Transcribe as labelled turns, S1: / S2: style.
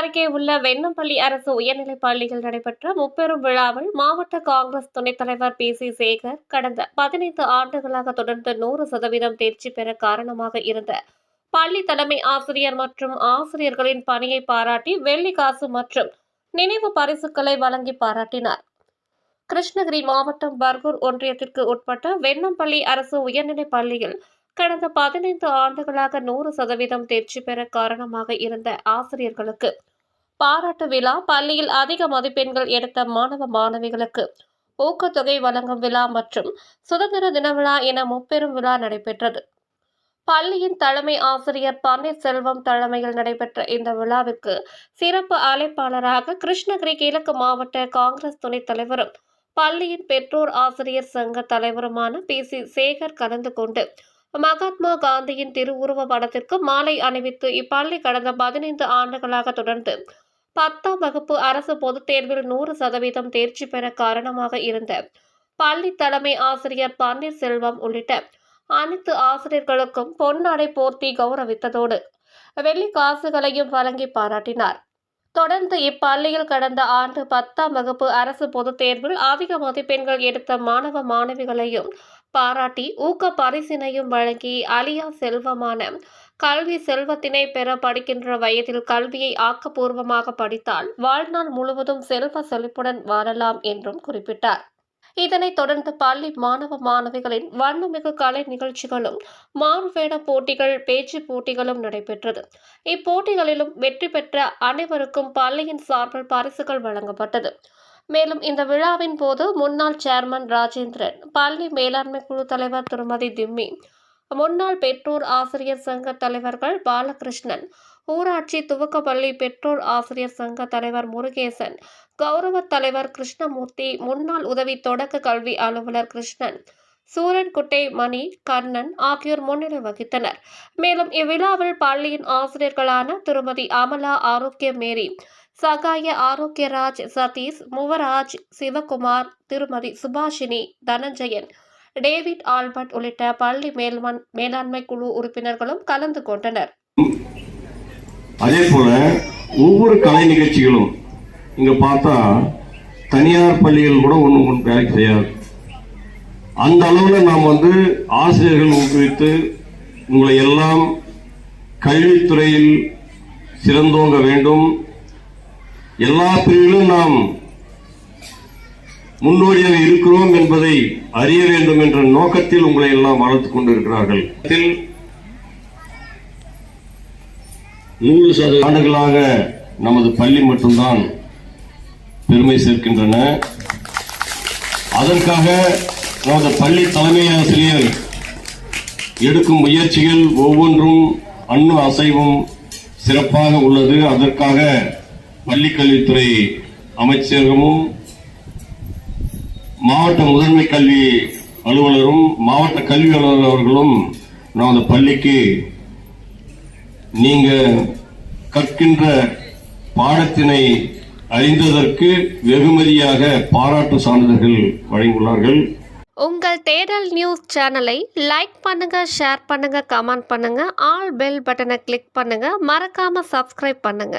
S1: அருகே உள்ள வெண்ணம்பள்ளி அரசு உயர்நிலைப் பள்ளியில் நடைபெற்ற முப்பெரும் விழாவில் மாவட்ட காங்கிரஸ் துணைத் தலைவர் பி சி சேகர் கடந்த பதினைந்து ஆண்டுகளாக தொடர்ந்து நூறு சதவீதம் தேர்ச்சி பெற காரணமாக இருந்த பள்ளி தலைமை ஆசிரியர் மற்றும் ஆசிரியர்களின் பணியை பாராட்டி வெள்ளி காசு மற்றும் நினைவு பரிசுகளை வழங்கி பாராட்டினார். கிருஷ்ணகிரி மாவட்டம் பர்கூர் ஒன்றியத்திற்கு உட்பட்ட வெண்ணம்பள்ளி அரசு உயர்நிலைப் பள்ளியில் கடந்த பதினைந்து ஆண்டுகளாக நூறு சதவீதம் தேர்ச்சி பெற காரணமாக இருந்த ஆசிரியர்களுக்கு பாராட்டு விழா பள்ளியில் அதிக மதிப்பெண்கள் எடுத்த மாணவ மாணவிகளுக்கு ஊக்கத்தொகை வழங்கும் விழா மற்றும் சுதந்திர தின விழா என முப்பெரும் விழா நடைபெற்றது. பள்ளியின் தலைமை ஆசிரியர் பன்னீர்செல்வம் தலைமையில் நடைபெற்ற இந்த விழாவிற்கு சிறப்பு அழைப்பாளராக கிருஷ்ணகிரி கிழக்கு மாவட்ட காங்கிரஸ் துணைத் தலைவரும் பள்ளியின் பெற்றோர் ஆசிரியர் சங்க தலைவருமான பி. சி. சேகர் கலந்து கொண்டு மகாத்மா காந்தியின் திருவுருவ படத்திற்கு மாலை அணிவித்து இப்பள்ளி கடந்த பதினைந்து ஆண்டுகளாக தொடர்ந்து பத்தாம் வகுப்பு அரசு பொதுத் தேர்வில் நூறு சதவீதம் தேர்ச்சி பெற காரணமாக இருந்த பள்ளி தலைமை ஆசிரியர் பன்னீர்செல்வம் உள்ளிட்ட அனைத்து ஆசிரியர்களுக்கும் பொன்னாடை போர்த்தி கௌரவித்ததோடு வெள்ளி காசுகளையும் வழங்கி பாராட்டினார். தொடர்ந்து இப்பள்ளியில் கடந்த ஆண்டு பத்தாம் வகுப்பு அரசு பொதுத் தேர்வில் அதிக மதிப்பெண்கள் எடுத்த மாணவ மாணவிகளையும் பாராட்டி ஊக்க பரிசினையும் வழங்கி அலியா செல்வமான கல்வி செல்வத்தினை பெற படிக்கின்ற வயதில் கல்வியை ஆக்கப்பூர்வமாக படித்தால் வாழ்நாள் முழுவதும் செல்வ செழிப்புடன் வாழலாம் என்றும் குறிப்பிட்டார். இதனைத் தொடர்ந்து பள்ளி மாணவ மாணவிகளின் வண்ணமிகு கலை நிகழ்ச்சிகளும் மாறுவேட போட்டிகள் பேச்சு போட்டிகளும் நடைபெற்றது. இப்போட்டிகளிலும் வெற்றி பெற்ற அனைவருக்கும் பள்ளியின் சார்பில் பரிசுகள் வழங்கப்பட்டது. மேலும் இந்த விழாவின் போது முன்னாள் சேர்மன் ராஜேந்திரன் பள்ளி மேலாண்மை குழு தலைவர் திருமதி திம்மி முன்னாள் பெற்றோர் ஆசிரியர் சங்க தலைவர்கள் பாலகிருஷ்ணன் ஊராட்சி துவக்கப்பள்ளி பெற்றோர் ஆசிரியர் சங்க தலைவர் முருகேசன் கௌரவ தலைவர் கிருஷ்ணமூர்த்தி முன்னாள் உதவி தொடக்க கல்வி அலுவலர் கிருஷ்ணன் சூரன்குட்டை மணி கர்ணன் ஆகியோர் முன்னிலை வகித்தனர். மேலும் இவ்விழாவில் பள்ளியின் ஆசிரியர்களான திருமதி அமலா ஆரோக்கிய மேரி சகாய ஆரோக்கியராஜ் சதீஷ் முவராஜ் சிவகுமார் திருமதி சுபாஷினி தனஞ்சயன் டேவிட் ஆல்பர்ட் உள்ளிட்ட பள்ளி மேல்மன் மேலாண்மை குழு உறுப்பினர்களும் கலந்து கொண்டனர்.
S2: அதே போல ஒவ்வொரு கலை நிகழ்ச்சிகளும் இங்க பார்த்தா தனியார் பள்ளிகள் கூட ஒன்றும் வேலைக்கு செய்யாது அந்த அளவில் நாம் வந்து ஆசிரியர்கள் ஊக்குவித்து உங்களை எல்லாம் கல்வித்துறையில் சிறந்தோங்க வேண்டும். எல்லா பிரிவிலும் நாம் முன்னோடியாக இருக்கிறோம் என்பதை அறிய வேண்டும் என்ற நோக்கத்தில் உங்களை எல்லாம் வளர்த்துக் கொண்டிருக்கிறார்கள். நூறு சதவீத ஆண்டுகளாக நமது பள்ளி மட்டும்தான் பெருமை சேர்க்கின்றன. அதற்காக நமது பள்ளி தலைமை ஆசிரியர் எடுக்கும் முயற்சிகள் ஒவ்வொன்றும் அண்ணு அசைவும் சிறப்பாக உள்ளது. அதற்காக பள்ளிக்கல்வித்துறை அமைச்சகமும் மாவட்ட முதன்மை கல்வி அலுவலரும் மாவட்ட கல்வி அலுவலர் அவர்களும் அந்த பள்ளிக்கு நீங்க கற்கின்ற பாடத்தினை அறிந்ததற்கு வெகுமதியாக பாராட்டு சான்றிதழ்கள் வழங்கியுள்ளார்கள்.
S1: உங்கள் தேடல் நியூஸ் சேனலை லைக் பண்ணுங்க ஷேர் பண்ணுங்க கமெண்ட் பண்ணுங்க ஆல் பெல் பட்டனை கிளிக் பண்ணுங்க மறக்காம சப்ஸ்கிரைப் பண்ணுங்க.